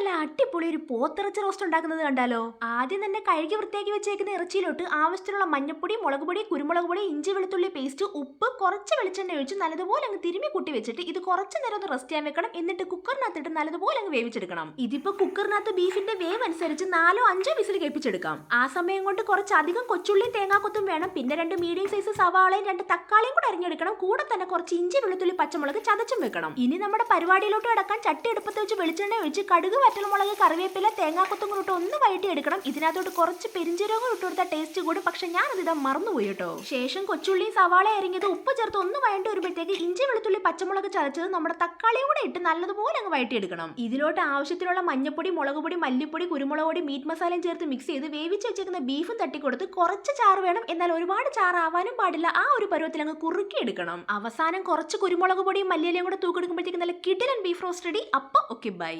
നല്ല അടിപൊളി ഒരു പോത്തിറച്ചി റോസ്റ്റ് ഉണ്ടാക്കുന്നത് കണ്ടാലോ? ആദ്യം തന്നെ കഴുകി വൃത്തിയാക്കി വെച്ചേക്കുന്ന ഇറച്ചിയിലോട്ട് ആവശ്യത്തിനുള്ള മഞ്ഞപ്പൊടി മുളക് പൊടി കുരുമുളക് പൊടി ഇഞ്ചി വെളുത്തുള്ളി പേസ്റ്റ് ഉപ്പ് കുറച്ച് വെളിച്ചെണ്ണ ഒഴിച്ച് നല്ലതുപോലെ അങ്ങ് തിരുമ്മി കൂട്ടി വെച്ചിട്ട് ഇത് കുറച്ച് നേരം ഒന്ന് റെസ്റ്റ് ചെയ്യാൻ വെക്കണം. എന്നിട്ട് കുക്കറിനകത്തിട്ട് നല്ലതുപോലെ അങ്ങ് വേവിച്ചെടുക്കണം. ഇതിപ്പോ കുക്കറിനകത്ത് ബീഫിന്റെ വേവ് അനുസരിച്ച് നാലോ അഞ്ചോ വിസിൽ കേൾപ്പിച്ചെടുക്കാം. ആ സമയം കൊണ്ട് കുറച്ച് അധികം കൊച്ചുള്ളിയും തേങ്ങാക്കൊത്തും വേണം. പിന്നെ രണ്ട് മീഡിയം സൈസ് സവാളയും രണ്ട് തക്കാളിയും കൂടെ അരിഞ്ഞെടുക്കണം. കൂടെ തന്നെ കുറച്ച് ഇഞ്ചി വെളുത്തുള്ളി പച്ചമുളക് ചതച്ചും വെക്കണം. ഇനി നമ്മുടെ പരിപാടിയിലോട്ട് കടക്കാൻ ചട്ടി എടുപ്പത്ത് വെച്ച് വെളിച്ചെണ്ണ ഒഴിച്ച് കടുക് വറ്റൽമുളക് കറിവേപ്പില തേങ്ങാക്കൊത്തും കൂടി ഒന്ന് വഴറ്റി എടുക്കണം ഇതിനകത്തോട്ട് കുറച്ച് പെരിഞ്ചീരകം ഇട്ട് കൊടുത്താൽ ടേസ്റ്റ് കൂടും. പക്ഷെ ഞാൻ അതിടാൻ മറന്നുപോയി കേട്ടോ. ശേഷം കൊച്ചുള്ളിയും സവാള അരിഞ്ഞത് ഉപ്പ് ചേർത്ത് ഒന്ന് വഴണ്ടി വരുമ്പോഴത്തേക്ക് ഇഞ്ചി വെളുത്തുള്ളി പച്ചമുളക് ചതച്ചത് നമ്മുടെ തക്കാളിയും കൂടെ ഇട്ട് നല്ലതുപോലെ അങ്ങ് വഴറ്റിയെടുക്കണം. ഇതിലോട്ട് ആവശ്യത്തിനുള്ള മഞ്ഞപ്പൊടി മുളക് പൊടി മല്ലിപ്പൊടി കുരുമുളക് പൊടി മീറ്റ് മസാലയും ചേർത്ത് മിക്സ് ചെയ്ത് വേവിച്ച് വെച്ചേക്കുന്ന ബീഫും തട്ടിക്കൊടുത്ത് കുറച്ച് ചാറ് വേണം. എന്നാൽ ഒരുപാട് ചാറാവാനും പാടില്ല. ആ ഒരു പരുവത്തിൽ അങ്ങ് കുറുക്കി എടുക്കണം അവസാനം കുറച്ച് കുരുമുളക് പൊടിയും മല്ലിയിലയും കൂടെ തൂക്കെടുക്കുമ്പോഴത്തേക്ക് നല്ല കിടിലൻ ബീഫ് റോസ്റ്റ് റെഡി അപ്പം ഓക്കെ ബൈ